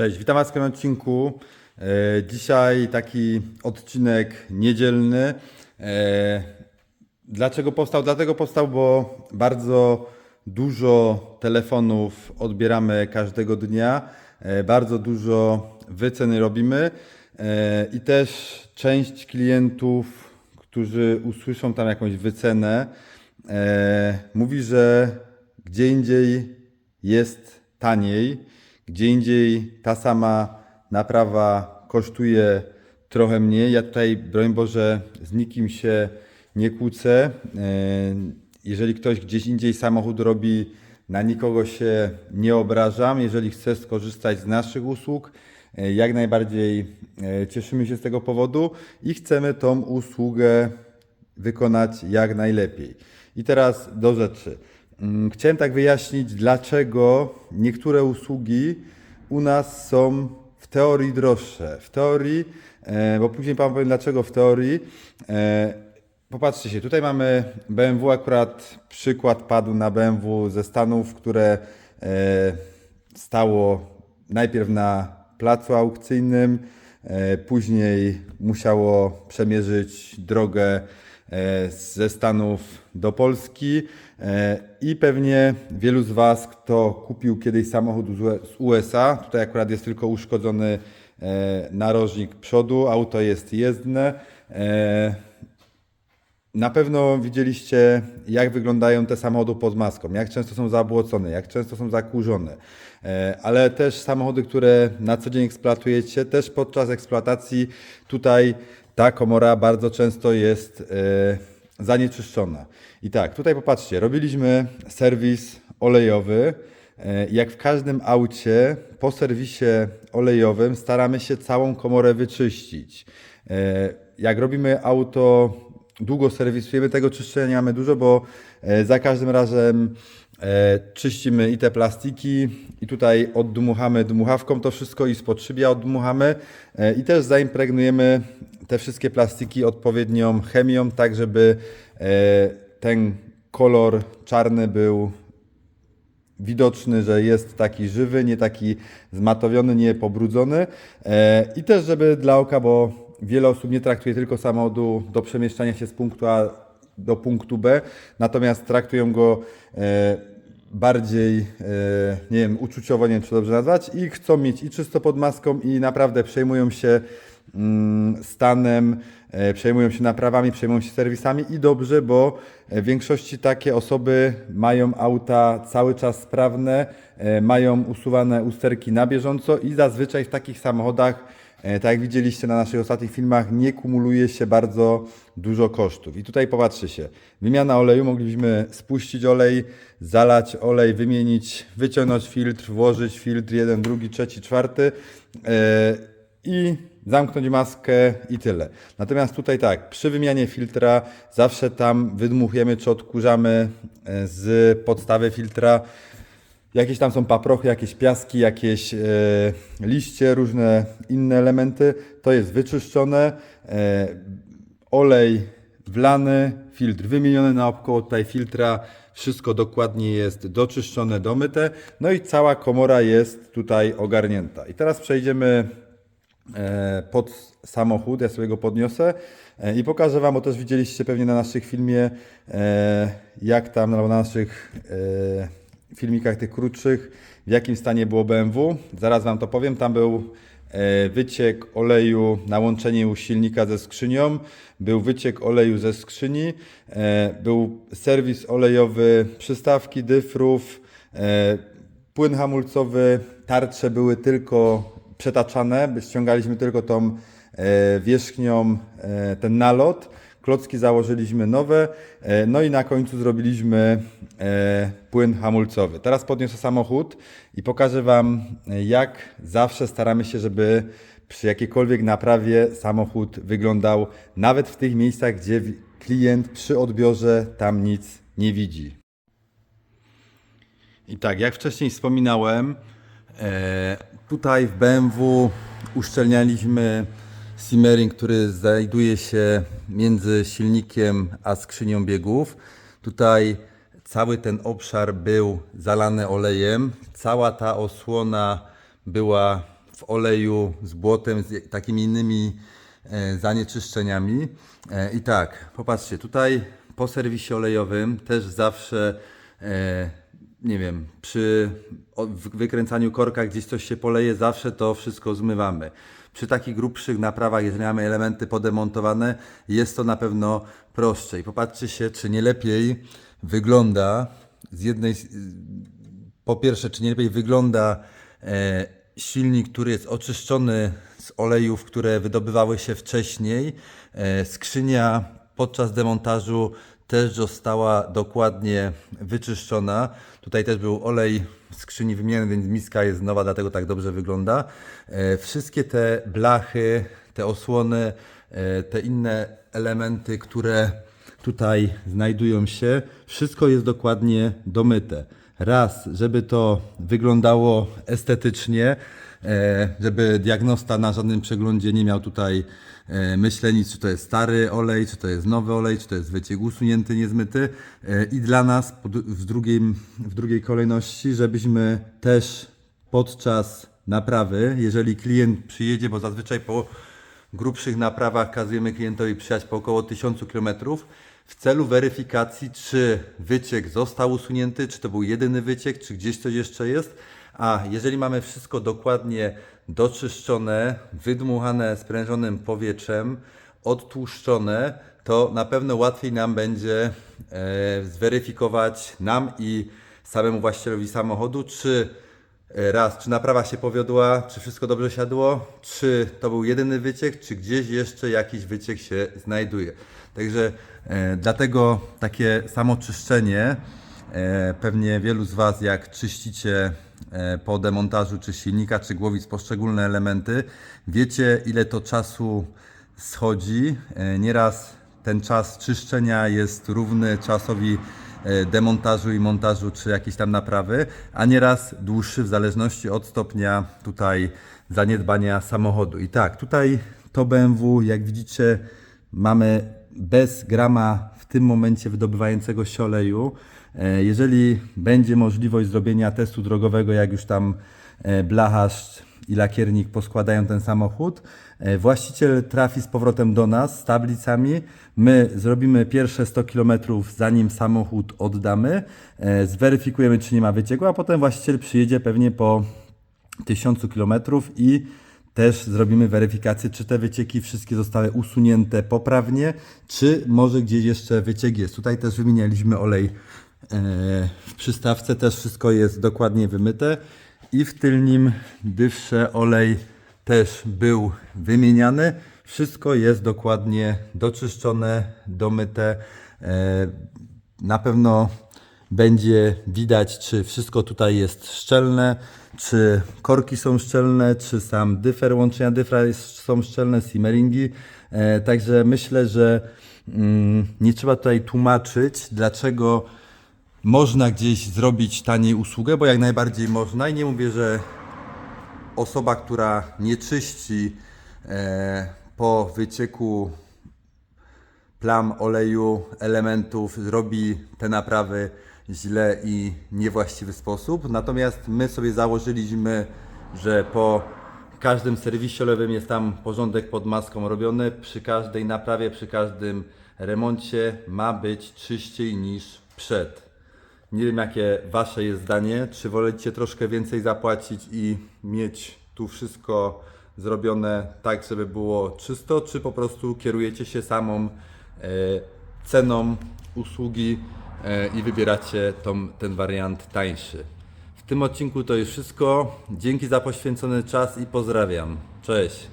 Cześć, witam Was w kolejnym odcinku. E, Dzisiaj taki odcinek niedzielny. E, Dlaczego powstał? Dlatego powstał, bo bardzo dużo telefonów odbieramy każdego dnia, e, bardzo dużo wyceny robimy i też część klientów, którzy usłyszą tam jakąś wycenę, mówi, że gdzie indziej jest taniej, gdzie indziej ta sama naprawa kosztuje trochę mniej. Ja tutaj, broń Boże, z nikim się nie kłócę. E, Jeżeli ktoś gdzieś indziej samochód robi, na nikogo się nie obrażam. Jeżeli chce skorzystać z naszych usług, e, jak najbardziej e, cieszymy się z tego powodu i chcemy tą usługę wykonać jak najlepiej. I teraz do rzeczy. Mm, Chciałem tak wyjaśnić, dlaczego niektóre usługi u nas są w teorii droższe. W teorii, e, bo później Wam powiem dlaczego w teorii. E, Popatrzcie się, tutaj mamy BMW, akurat przykład padł na BMW ze Stanów, które e, stało najpierw na placu aukcyjnym, później musiało przemierzyć drogę ze Stanów do Polski e, i pewnie wielu z Was, kto kupił kiedyś samochód z USA, tutaj akurat jest tylko uszkodzony e, narożnik przodu, auto jest jezdne. e, na pewno widzieliście, jak wyglądają te samochody pod maską, jak często są zabłocone, jak często są zakurzone, E, ale też samochody, które na co dzień eksploatujecie, też podczas eksploatacji tutaj ta komora bardzo często jest e, zanieczyszczona. I tak, tutaj popatrzcie, robiliśmy serwis olejowy. E, Jak w każdym aucie, po serwisie olejowym staramy się całą komorę wyczyścić. E, Jak robimy auto długo serwisujemy, tego czyszczenia mamy dużo, bo za każdym razem czyścimy i te plastiki i tutaj oddmuchamy dmuchawką to wszystko i spod szybia oddmuchamy i też zaimpregnujemy te wszystkie plastiki odpowiednią chemią, tak żeby e, ten kolor czarny był widoczny, że jest taki żywy, nie taki zmatowiony, nie pobrudzony. E, I też, żeby dla oka, bo wiele osób nie traktuje tylko samochodu do przemieszczania się z punktu A do punktu B, natomiast traktują go e, bardziej, nie wiem, uczuciowo, nie wiem, czy dobrze nazwać, i chcą mieć i czysto pod maską, i naprawdę przejmują się stanem, e, przejmują się naprawami, przejmują się serwisami i dobrze, bo e, w większości takie osoby mają auta cały czas sprawne, e, mają usuwane usterki na bieżąco i zazwyczaj w takich samochodach, tak jak widzieliście na naszych ostatnich filmach, nie kumuluje się bardzo dużo kosztów. I tutaj popatrzcie się, wymiana oleju, moglibyśmy spuścić olej, zalać olej, wymienić, wyciągnąć filtr, włożyć filtr jeden, drugi, trzeci, czwarty i zamknąć maskę i tyle. Natomiast tutaj tak, przy wymianie filtra zawsze tam wydmuchujemy czy odkurzamy e, z podstawy filtra Jakieś tam są paprochy, jakieś piaski, jakieś e, liście, różne inne elementy. To jest wyczyszczone. E, olej wlany, filtr wymieniony naokoło tutaj filtra. Wszystko dokładnie jest doczyszczone, domyte. No i cała komora jest tutaj ogarnięta. I teraz przejdziemy pod samochód, ja sobie go podniosę e, i pokażę Wam, bo też widzieliście pewnie na naszych filmie, e, jak tam, na naszych e, filmikach tych krótszych, w jakim stanie było BMW. Zaraz Wam to powiem. Tam był e, wyciek oleju na łączeniu silnika ze skrzynią, był wyciek oleju ze skrzyni, e, był serwis olejowy przystawki, dyfrów, e, płyn hamulcowy, tarcze były tylko przetaczane, ściągaliśmy tylko tą e, wierzchnią e, ten nalot. Klocki założyliśmy nowe, e, no i na końcu zrobiliśmy płyn hamulcowy. Teraz podniosę samochód i pokażę Wam, jak zawsze staramy się, żeby przy jakiejkolwiek naprawie samochód wyglądał, nawet w tych miejscach, gdzie klient przy odbiorze tam nic nie widzi. I tak, jak wcześniej wspominałem, tutaj w BMW uszczelnialiśmy simmering, który znajduje się między silnikiem a skrzynią biegów. Tutaj cały ten obszar był zalany olejem. Cała ta osłona była w oleju z błotem, z takimi innymi e, zanieczyszczeniami. E, I tak, popatrzcie, tutaj po serwisie olejowym też zawsze, e, nie wiem, przy wykręcaniu korka gdzieś coś się poleje, zawsze to wszystko zmywamy. Przy takich grubszych naprawach, jeżeli mamy elementy podemontowane, jest to na pewno prostsze. I popatrzcie się, czy nie lepiej wygląda z jednej, po pierwsze, czy nie lepiej wygląda e, silnik, który jest oczyszczony z olejów, które wydobywały się wcześniej. E, skrzynia podczas demontażu też została dokładnie wyczyszczona. Tutaj też był olej w skrzyni wymieniony, więc miska jest nowa, dlatego tak dobrze wygląda. E, wszystkie te blachy, te osłony, e, te inne elementy, które tutaj znajdują się, wszystko jest dokładnie domyte. Raz, żeby to wyglądało estetycznie, e, żeby diagnosta na żadnym przeglądzie nie miał tutaj e, myśleń, czy to jest stary olej, czy to jest nowy olej, czy to jest wyciek usunięty, niezmyty. E, I dla nas w, drugim, w drugiej kolejności, żebyśmy też podczas naprawy, jeżeli klient przyjedzie, bo zazwyczaj po grubszych naprawach kazujemy klientowi przyjechać po około 1000 km w celu weryfikacji, czy wyciek został usunięty, czy to był jedyny wyciek, czy gdzieś coś jeszcze jest. A jeżeli mamy wszystko dokładnie doczyszczone, wydmuchane sprężonym powietrzem, odtłuszczone, to na pewno łatwiej nam będzie e, zweryfikować nam i samemu właścicielowi samochodu, czy E, Raz, czy naprawa się powiodła, czy wszystko dobrze siadło, czy to był jedyny wyciek, czy gdzieś jeszcze jakiś wyciek się znajduje. Także e, dlatego takie samoczyszczenie, e, pewnie wielu z Was jak czyścicie e, po demontażu czy silnika, czy głowic poszczególne elementy, wiecie ile to czasu schodzi. E, Nieraz ten czas czyszczenia jest równy czasowi e, demontażu i montażu, czy jakiejś tam naprawy, a nieraz dłuższy w zależności od stopnia tutaj zaniedbania samochodu. I tak, tutaj to BMW, jak widzicie, mamy bez grama w tym momencie wydobywającego się oleju. E, Jeżeli będzie możliwość zrobienia testu drogowego, jak już tam e, blacharz i lakiernik poskładają ten samochód. E, Właściciel trafi z powrotem do nas z tablicami. My zrobimy pierwsze 100 km zanim samochód oddamy. Zweryfikujemy, czy nie ma wycieku, a potem właściciel przyjedzie pewnie po 1000 km i też zrobimy weryfikację, czy te wycieki wszystkie zostały usunięte poprawnie, czy może gdzieś jeszcze wyciek jest. Tutaj też wymienialiśmy olej w przystawce, też wszystko jest dokładnie wymyte i w tylnym dywsze olej też był wymieniany. Wszystko jest dokładnie doczyszczone, domyte. E, Na pewno będzie widać, czy wszystko tutaj jest szczelne, czy korki są szczelne, czy sam dyfer, łączenia dyfra są szczelne, simmeringi. E, także myślę, że mm, nie trzeba tutaj tłumaczyć, dlaczego można gdzieś zrobić taniej usługę, bo jak najbardziej można i nie mówię, że osoba, która nie czyści e, po wycieku plam oleju, elementów, robi te naprawy źle i niewłaściwy sposób. Natomiast my sobie założyliśmy, że po każdym serwisie olejowym jest tam porządek pod maską robiony. Przy każdej naprawie, przy każdym remoncie ma być czyściej niż przed. Nie wiem, jakie wasze jest zdanie. Czy wolicie troszkę więcej zapłacić i mieć tu wszystko zrobione tak, żeby było czysto, czy po prostu kierujecie się samą e, ceną usługi e, i wybieracie tą, ten wariant tańszy. W tym odcinku to już wszystko. Dzięki za poświęcony czas i pozdrawiam. Cześć.